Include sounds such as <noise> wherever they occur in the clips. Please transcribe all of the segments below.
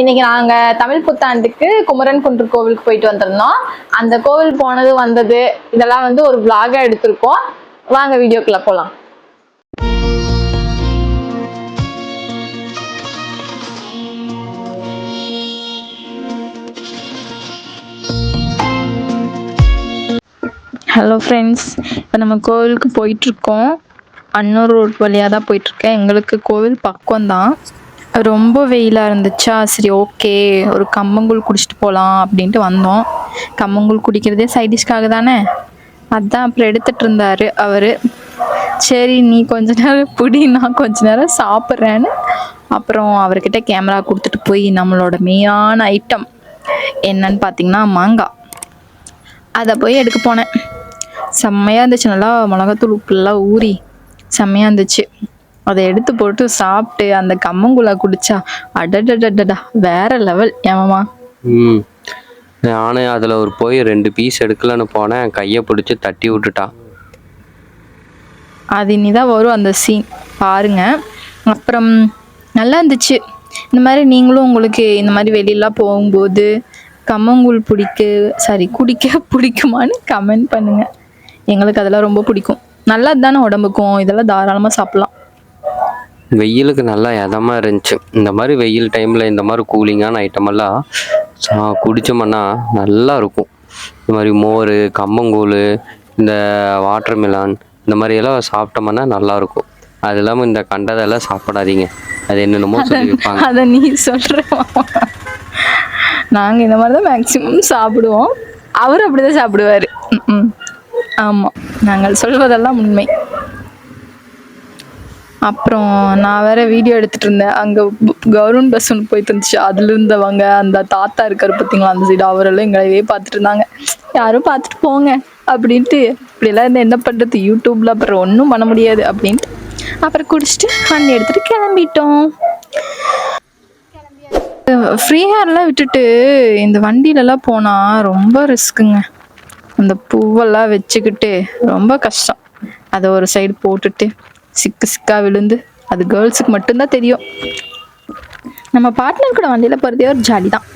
இன்னைக்கு நாங்க தமிழ் புத்தாண்டுக்கு குமரன் குன்று கோவிலுக்கு போயிட்டு வந்திருந்தோம். அந்த கோவில் போனது வந்தது இதெல்லாம் வந்து ஒரு vlog-ஆ எடுத்திருக்கோம். வாங்க வீடியோக்குள்ள போலாம். ஹலோ ஃப்ரெண்ட்ஸ் இப்போ நம்ம கோவிலுக்கு போயிட்டுருக்கோம் அன்னூர் ரோட் வழியாக தான் போயிட்டுருக்கேன் எங்களுக்கு கோவில் பக்கம்தான். ரொம்ப வெயிலாக இருந்துச்சா? சரி ஓகே. ஒரு கம்மங்கூழ் குடிச்சிட்டு போகலாம் அப்படின்ட்டு வந்தோம். கம்மங்கூழ் குடிக்கிறதே சைடிஷ்காக தானே? அதான் அப்புறம் எடுத்துகிட்டு இருந்தார் அவர். சரி நீ கொஞ்ச நேரம் பிடி நான் கொஞ்ச நேரம் சாப்பிட்றேன்னு. அப்புறம் அவர்கிட்ட கேமரா கொடுத்துட்டு போய் நம்மளோட மெயினான ஐட்டம் என்னன்னு பார்த்தீங்கன்னா மாங்காய் அதை போய் எடுக்க போனேன். செம்மையாக இருந்துச்சு. நல்லா மிளகாத்தூள் உப்புலாம் ஊறி செம்மையாக இருந்துச்சு. அதை எடுத்து போட்டு சாப்பிட்டு அந்த கம்மங்குழா குடிச்சா அடடடடடா வேற லெவல் ஏமாமா ம். நானே அதில் ஒரு போய் ரெண்டு பீஸ் எடுக்கலான்னு போனேன். கையை பிடிச்சி தட்டி விட்டுட்டான் அது இனிதான் வரும் அந்த சீன் பாருங்க. அப்புறம் நல்லா இருந்துச்சு. இந்த மாதிரி நீங்களும் உங்களுக்கு இந்த மாதிரி வெளியெல்லாம் போகும்போது கம்மங்கூழ் பிடிக்க சாரி குடிக்க <laughs> பிடிக்குமான்னு கமெண்ட் பண்ணுங்க. எங்களுக்கு அதெல்லாம் ரொம்ப பிடிக்கும். நல்லது தானே உடம்புக்கும். இதெல்லாம் தாராளமாக சாப்பிட்லாம். வெயிலுக்கு நல்லா இதமாக இருந்துச்சு. இந்த மாதிரி வெயில் டைமில் இந்த மாதிரி கூலிங்கான ஐட்டமெல்லாம் குடிச்சோம்னா நல்லா இருக்கும். இந்த மாதிரி மோர் கம்மங்கூழ் இந்த வாட்டர் மிலான் இந்த மாதிரி எல்லாம் சாப்பிட்டோம்னா நல்லா இருக்கும். அது இல்லாமல் இந்த கண்டதெல்லாம் சாப்பிடாதீங்க. அது என்னென்னமோ அதை நீ சொல்ற. நாங்கள் இந்த மாதிரி தான் மேக்ஸிமம் சாப்பிடுவோம். அவர் அப்படிதான் சாப்பிடுவார். ஆமாம் நாங்கள் சொல்வதெல்லாம் உண்மை. அப்புறம் நான் வேற வீடியோ எடுத்துட்டு இருந்தேன். அங்கே கவர்மெண்ட் பஸ் ஒன்று போயிட்டு இருந்துச்சு. அதுல இருந்தவங்க அந்த தாத்தா இருக்காரு பார்த்தீங்களா அந்த சைடு அவரெல்லாம் எங்களையே பார்த்துட்டு இருந்தாங்க. யாரும் பார்த்துட்டு போங்க அப்படின்ட்டு இப்படிலாம் இருந்தா என்ன பண்ணுறது யூடியூப்ல அப்புறம் ஒன்றும் பண்ண முடியாது அப்படின்ட்டு. அப்புறம் குடிச்சிட்டு வண்டி எடுத்துட்டு கிளம்பிட்டோம். ஃப்ரீ ஹேர்லாம் விட்டுட்டு இந்த வண்டியிலலாம் போனால் ரொம்ப ரிஸ்க்குங்க அந்த பூவெல்லாம் வச்சுக்கிட்டு ரொம்ப கஷ்டம். அதை ஒரு சைடு போட்டுட்டு. சிக்கு சிக்கா விழுந்து அது கேர்ள்ஸுக்கு மட்டும்தான் தெரியும். நம்ம பார்ட்னர் கூட வண்டியில் போகிறதே ஒரு ஜாலி தான்.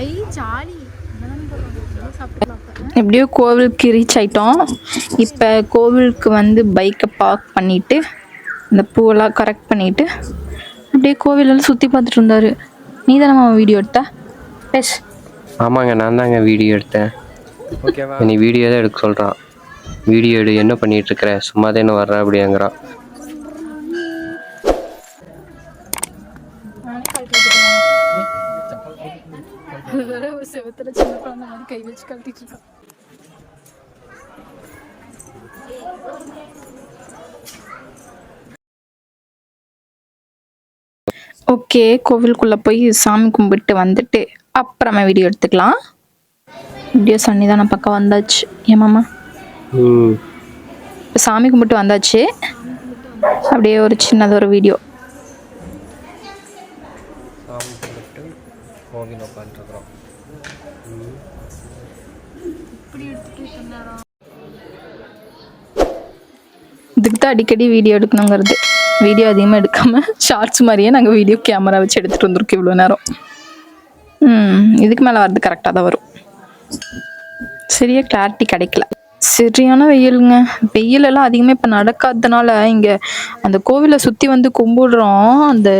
ஐ ஜாலி எப்படியோ கோவிலுக்கு ரீச் ஆயிட்டோம். இப்போ கோவிலுக்கு வந்து பைக்கை பார்க் பண்ணிட்டு இந்த பூவெல்லாம் கரெக்ட் பண்ணிட்டு அப்படியே கோவிலெல்லாம் சுற்றி பார்த்துட்டு இருந்தாரு. நீ தானே வீடியோ எடுத்த? பேச. ஆமாங்க நான் தாங்க வீடியோ எடுத்தேன் ஓகேவா நீ வீடியோ தான் எடுக்க சொல்கிறான் வீடியோ எடு என்ன பண்ணிட்டு இருக்கிற சும்மா தான் வர்ற அப்படிங்கிறான் செவத்துல சின்ன குழந்தை மாதிரி கை வச்சு கழட்டிட்டு இருக்கான் ஓகே கோவிலுக்குள்ள போய் சாமி கும்பிட்டு வந்துட்டு அப்புறமா வீடியோ எடுத்துக்கலாம். வீடியோ சன்னிதான பக்கம் வந்தாச்சு. ஏமாமா ம் இப்போ சாமி கும்பிட்டு வந்தாச்சு. அப்படியே ஒரு சின்னது ஒரு வீடியோ. சாமி கும்பிட்டு கோவில் உட்காந்துருக்குறோம் இதுக்கு தான் அடிக்கடி வீடியோ எடுக்கணுங்கிறது. வீடியோ அதிகமாக எடுக்காம ஷார்ட்ஸ் மாதிரியே நாங்கள் வீடியோ கேமரா வச்சு எடுத்துகிட்டு வந்திருக்கோம் இவ்வளோ நேரம். ம் இதுக்கு மேலே வர்றது கரெக்டாக தான் வரும். சரியா கிளாரிட்டி கிடைக்கல. சரியான வெயிலுங்க. வெயில் எல்லாம் அதிகமாக இப்போ நடக்காததுனால இங்கே அந்த கோவிலை சுற்றி வந்து கும்பிடுறோம். அந்த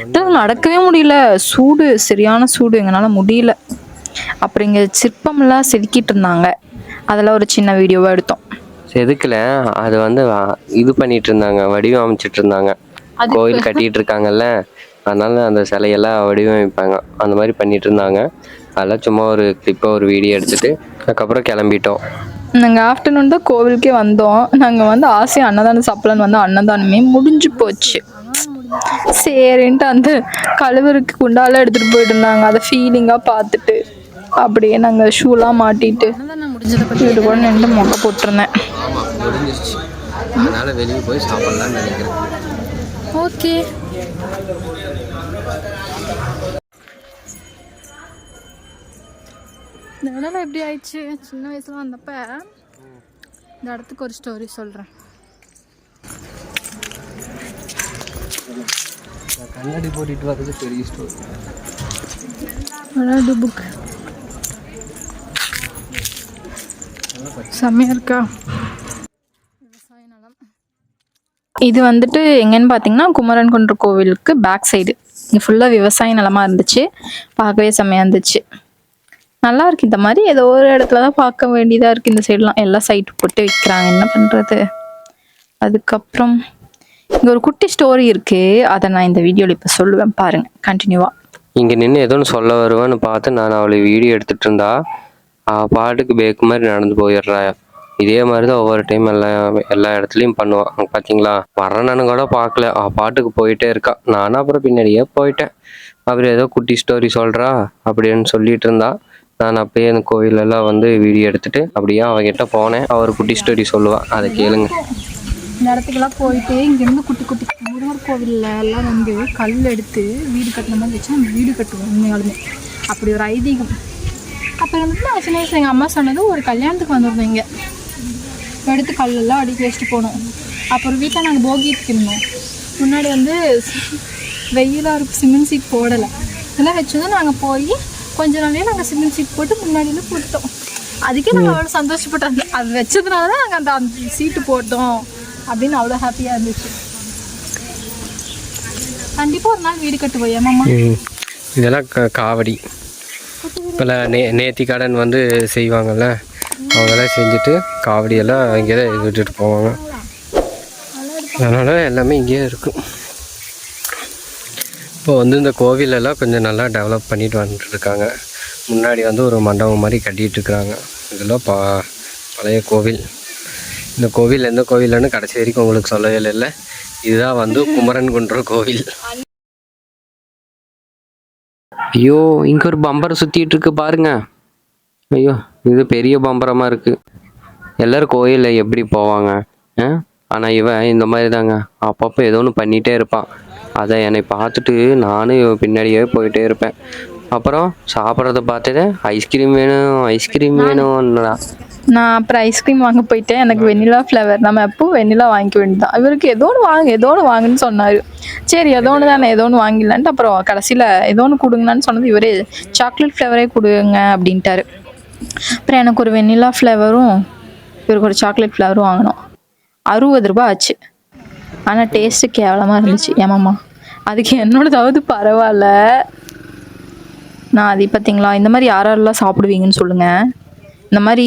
இடத்துல நடக்கவே முடியல. சூடு சரியான சூடு. எங்களால் முடியல. அப்புறம் இங்கே சிற்பம்லாம் செதுக்கிட்டு இருந்தாங்க. அதெல்லாம் ஒரு சின்ன வீடியோவாக எடுத்தோம். செதுக்கல. அது வந்து இது பண்ணிட்டு இருந்தாங்க. வடிவமைச்சிட்டு இருந்தாங்க. கோவில் கட்டிட்டு இருக்காங்கல்ல. அதனால அந்த சிலையெல்லாம் வடிவமைப்பாங்க. அந்த மாதிரி பண்ணிட்டு இருந்தாங்க. அதெல்லாம் சும்மா ஒரு கிளிப்பாக ஒரு வீடியோ எடுத்துட்டு அதுக்கப்புறம் கிளம்பிட்டோம். நாங்கள் ஆஃப்டர்நூன் தான் கோவிலுக்கே வந்தோம். நாங்கள் வந்து ஆசையாக அன்னதானம் சாப்பிடலான்னு வந்தோம். அன்னதானமே முடிஞ்சு போச்சு. சரின்ட்டு அந்த கழுவருக்கு குண்டால எடுத்துகிட்டு போயிட்டு இருந்தாங்க. அதை ஃபீலிங்காக பார்த்துட்டு அப்படியே நாங்கள் ஷூலாம் மாட்டிட்டு வீட்டு கூட நின்று மொக்க போட்டிருந்தேன். ஆமாம் முடிஞ்சிருச்சு. அதனால வெளியே போய் சாப்பிட்லான்னு நினைக்கிறேன். ஓகே. இந்த இடம் எப்படி ஆயிடுச்சு? சின்ன வயசுல வந்தப்ப இந்த இடத்துக்கு ஒரு ஸ்டோரி சொல்கிறேன் கண்ணாடி போட்டுட்டு வர்றது பெரிய ஸ்டோரி அழகு புக் செம்மையா இருக்கா? இது வந்துட்டு எங்கன்னு பார்த்தீங்கன்னா குமரன் குன்ற கோவிலுக்கு பேக் சைடு இங்கே ஃபுல்லாக விவசாய நிலமா இருந்துச்சு. பார்க்கவே செம்மையாக இருந்துச்சு. நல்லா இருக்கு இந்த மாதிரி ஏதோ ஒரு இடத்துல தான் பார்க்க வேண்டியதாக இருக்குது இந்த சைட்லாம் எல்லாம் சைட் போட்டு விற்கிறாங்க என்ன பண்ணுறது அதுக்கப்புறம் இங்கே ஒரு குட்டி ஸ்டோரி இருக்குது அதை நான் இந்த வீடியோவில் இப்போ சொல்லுவேன். பாருங்கள் கண்டினியூவாக இங்கே நின்று ஏதோ சொல்ல வருவேன்னு பார்த்து நான் அவளை வீடியோ எடுத்துகிட்டு இருந்தா அவள் பாட்டுக்கு பேக்கு மாதிரி நடந்து போயிடுறா. இதே மாதிரி தான் ஒவ்வொரு டைம் எல்லா எல்லா இடத்துலையும் பண்ணுவான் பார்த்தீங்களா வரணுன்னு கூட பார்க்கல. அவள் பாட்டுக்கு போயிட்டே இருக்கா. நானும் அப்புறம் பின்னாடியே போயிட்டேன். அப்புறம் ஏதோ குட்டி ஸ்டோரி சொல்கிறா அப்படின்னு சொல்லிட்டு இருந்தான் நான் அப்பயே அந்த கோயிலெல்லாம் வந்து வீடியோ எடுத்துட்டு அப்படியே அவகிட்ட போனேன். அவர் குட்டி ஸ்டோரி சொல்லுவான் அதை கேளுங்க. இந்த இடத்துக்கெல்லாம் போயிட்டு இங்கேருந்து குட்டி குட்டி முருகர் கோவிலில் எல்லாம் வந்து கல் எடுத்து வீடு கட்டின மாதிரி வச்சு நம்ம வீடு கட்டுவோம் உண்மையாலுமே. அப்படி ஒரு ஐதீகம். அப்புறம் வந்துட்டு நான் சின்ன வயசுல எங்கள் அம்மா சொன்னது ஒரு கல்யாணத்துக்கு வந்திருந்தோம் இங்கே. எடுத்து கல்லெல்லாம் அடிக்க வச்சுட்டு போனோம். அப்புறம் வீட்டில் நாங்கள் போகிட்டு இருந்தோம். முன்னாடி வந்து வெயிலாக இருக்கும் சிமெண்ட் சீட் போடலை. இதெல்லாம் வச்சதும் நாங்கள் போய் கொஞ்ச நாள்லயே நாங்கள் சிமெண்ட் சீட் போட்டு முன்னாடியில போட்டுட்டோம் அதுக்கே நாங்கள் அவ்வளோ சந்தோஷப்பட்டோம். அது வச்சதுனால தான் நாங்கள் அந்த அந்த சீட்டு போட்டோம் அப்படின்னு அவ்வளோ ஹாப்பியாக இருந்துச்சு. கண்டிப்பாக ஒரு நாள் வீடு கட்டுவோம் ஏமாம்மா இதெல்லாம் காவடி. இப்போல்லாம் நே நேர்த்தி கடன் வந்து செய்வாங்கல்ல அவங்கெல்லாம் செஞ்சுட்டு காவடியெல்லாம் இங்கே தான் விட்டுட்டு போவாங்க. அதனால் எல்லாமே இங்கேயே இருக்கும் இப்போ வந்து இந்த கோவிலெல்லாம் கொஞ்சம் நல்லா டெவலப் பண்ணிட்டு வந்துட்டுருக்காங்க. முன்னாடி வந்து ஒரு மண்டபம் மாதிரி கட்டிகிட்டு இருக்கிறாங்க இதெல்லாம் பா பழைய கோவில். இந்த கோவில் எந்த கோவில்னு கடைசி வரைக்கும் உங்களுக்கு சொல்லவே இல்லை. இதுதான் வந்து குமரன் குன்ற கோவில். ஐயோ இங்கே ஒரு பம்பர் சுற்றிட்டு இருக்கு பாருங்க. ஐயோ இது பெரிய பம்பரமாக இருக்கு. எல்லோரும் கோயிலில் எப்படி போவாங்க? ஆ? இவன் இந்த மாதிரி தாங்க அப்பப்போ ஏதோ ஒன்று பண்ணிகிட்டே இருப்பான். அதை என்னை பார்த்துட்டு நானும் பின்னாடியே போயிட்டே இருப்பேன். அப்புறம் சாப்பிட்றத பார்த்துட்டு ஐஸ்கிரீம் வேணும் ஐஸ்கிரீம் வேணும்னா நான் அப்புறம் ஐஸ்கிரீம் வாங்க போயிட்டேன். எனக்கு வெண்ணிலா ஃப்ளேவர் நம்ம எப்போ வெண்ணிலா வாங்கிக்க வேண்டியதான் இவருக்கு ஏதோ ஒன்று வாங்க ஏதோ ஒன்று வாங்குன்னு சொன்னார். சரி ஏதோ ஒன்று தானே ஏதோ ஒன்று வாங்கிடலான்ட்டு அப்புறம் கடைசியில் ஏதோ ஒன்று கொடுங்கன்னு சொன்னது இவரே சாக்லேட் ஃப்ளேவரே கொடுங்க அப்படின்ட்டாரு. அப்புறம் எனக்கு ஒரு வெண்ணிலா ஃப்ளேவரும் இவருக்கு ஒரு சாக்லேட் ஃப்ளேவரும் வாங்கினோம். அறுபது ரூபாய் ஆச்சு. ஆனால் டேஸ்ட்டு கேவலமாக இருந்துச்சு. ஏமாம்மா அதுக்கு என்னோடதாவது பரவாயில்ல. நான் அது பார்த்தீங்களா இந்த மாதிரி யார் யாரெல்லாம் சாப்பிடுவீங்கன்னு சொல்லுங்கள் இந்த மாதிரி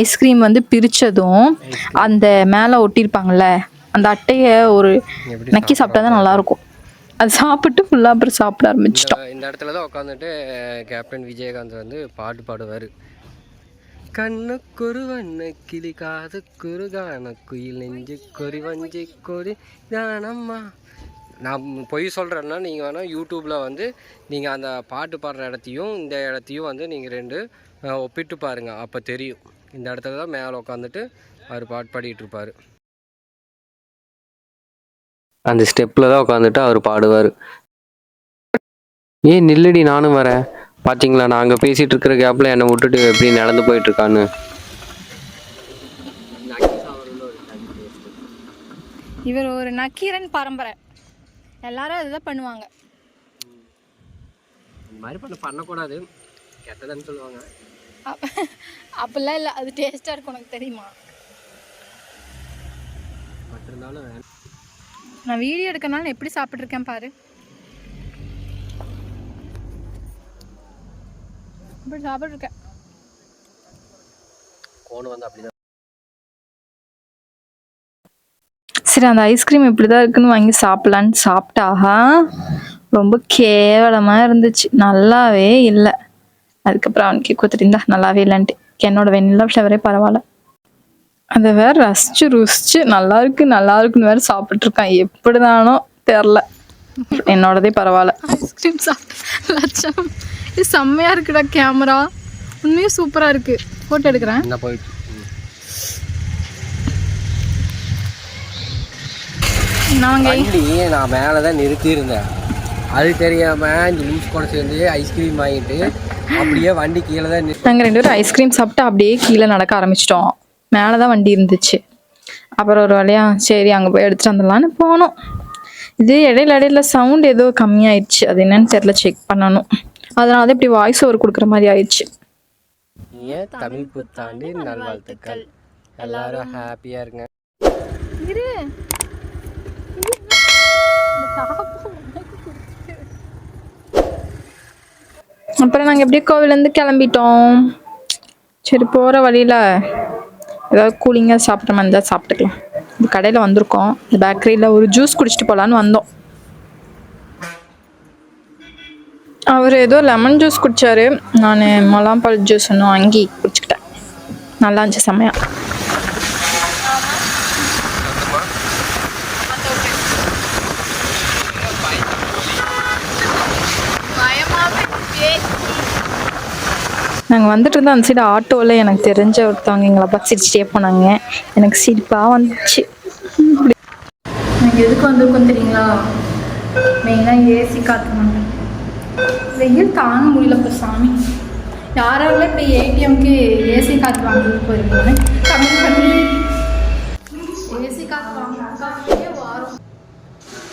ஐஸ்கிரீம் வந்து பிரித்ததும் அந்த மேலே ஒட்டியிருப்பாங்கல்ல அந்த அட்டையை ஒரு நக்கி சாப்பிட்டா தான் நல்லாயிருக்கும். அது சாப்பிட்டு ஃபுல்லாக அப்புறம் சாப்பிட ஆரம்பிச்சிட்டோம். இந்த இடத்துல தான் உட்காந்துட்டு கேப்டன் விஜயகாந்த் வந்து பாட்டு பாடுவார். கண்ணுக்குரு வண்ண கிளி காது குறுகான குயில் நெஞ்சு கொறி வஞ்சி கொறி தானம்மா நான் பொய் சொல்கிறேன்னா நீங்கள் வேணால் யூடியூப்பில் வந்து நீங்கள் அந்த பாட்டு பாடுற இடத்தையும் இந்த இடத்தையும் வந்து நீங்கள் ரெண்டு ஒப்பிட்டு பாருங்கள் அப்போ தெரியும். இந்த இடத்துல தான் மேலே உட்காந்துட்டு அவர் பாட்டு பாடிட்டுருப்பார் அந்த ஸ்டெப்பில் தான் உட்காந்துட்டு அவர் பாடுவார். ஏன் நில்லுடி நானும் வரேன். பாத்தீங்களா? நான் அங்கே பேசிட்டு இருக்கிற கேப்பில் என்னை விட்டுட்டு எப்படி நடந்து போயிட்டு இருக்கான்னு இவர் ஒரு நக்கீரன் பரம்பரை. எல்லாரும் அதுதான் பண்ணுவாங்க. இந்த மாதிரி பண்ண பண்ணக்கூடாது. கெட்டதுன்னு சொல்லுவாங்க. அப்படிலாம் இல்லை. அது டேஸ்ட்டாக இருக்கும் உனக்கு தெரியுமா? நான் வீடியோ எடுக்கனால எப்படி சாப்பிட்ருக்கேன் பாரு. இப்படி சாப்பிட்ருக்கேன் வந்து அப்படிதான். சரி அந்த ஐஸ்கிரீம் இப்படி தான் இருக்குன்னு வாங்கி சாப்பிட்லான்னு சாப்பிட்டாஹா ரொம்ப கேவலமாக இருந்துச்சு. நல்லாவே இல்லை. அதுக்கப்புறம் அவனுக்கு கொடுத்துட்டு நல்லாவே இல்லைன்ட்டு. என்னோட வெண்ணிலா ஃப்ளவரே பரவாயில்ல. அதை வேற ரசிச்சு ருசிச்சு நல்லா இருக்கு நல்லா இருக்குன்னு வேற சாப்பிட்ருக்கான் எப்படிதானோ தெரில <laughs> என்னோடதே பரவாயில்ல. ஐஸ்கிரீம் சாப்பிட்டு லட்சம். இது செம்மையா இருக்குடா கேமரா. உண்மையும் சூப்பரா இருக்கு. போட்டோ எடுக்கிறேன். போயிட்டு. நான் மேலே தான் நிறுத்தியிருந்தேன். அது தெரியாம இந்த லூஸ் கூட சேர்ந்து ஐஸ்கிரீம் வாங்கிட்டு அப்படியே வண்டி கீழே தான் நாங்கள் ரெண்டு பேரும் ஐஸ்கிரீம் சாப்பிட்டு அப்படியே கீழே நடக்க ஆரம்பிச்சிட்டோம். மேலே தான் வண்டி இருந்துச்சு. அப்புறம் ஒரு வழியா சரி அங்கே போய் எடுத்துட்டு வந்துடலான்னு போனோம். இது இடையில இடையில சவுண்ட் ஏதோ கம்மியாயிடுச்சு. அது என்னன்னு தெரியல செக் பண்ணணும். அதனால தான் இப்படி வாய்ஸ் ஓவர் கொடுக்குற மாதிரி ஆயிடுச்சு. தமிழ் புத்தாண்டு நல்வாழ்த்துக்கள். எல்லாரும் ஹாப்பியாக இருங்க. இரு. அப்புறம் நாங்கள் எப்படியே கோவிலேருந்து கிளம்பிட்டோம். சரி போகிற வழியில் ஏதாவது கூலிங்காக சாப்பிட்ற மாதிரி இருந்தால் சாப்பிட்டுக்கலாம். இந்த கடையில் வந்திருக்கோம். இந்த பேக்கரியில் ஒரு ஜூஸ் குடிச்சிட்டு போகலான்னு வந்தோம். அவர் ஏதோ லெமன் ஜூஸ் குடிச்சாரு. நான் மலாம்பால் ஜூஸ் ஒன்று வாங்கி குடிச்சுக்கிட்டேன். நல்லா இருந்துச்சு செம்மையா. நாங்கள் வந்துட்டு இருந்தோம் அந்த சைடு ஆட்டோவில் எனக்கு தெரிஞ்ச ஒருத்தவங்க எங்களை பஸ் சிரிச்சிட்டே போனாங்க எனக்கு சிரிப்பாக வந்துச்சு. நாங்கள் எதுக்கு வந்திருக்கோம் தெரியுங்களா? மெயினாக ஏசி காற்று வெயில் தாங்க முடியல இப்போ சாமி. யாரால இப்போ ஏடிஎம்க்கு ஏசி காற்று வாங்கிட்டு போயிருக்கீங்கன்னு கம்மி பண்ணி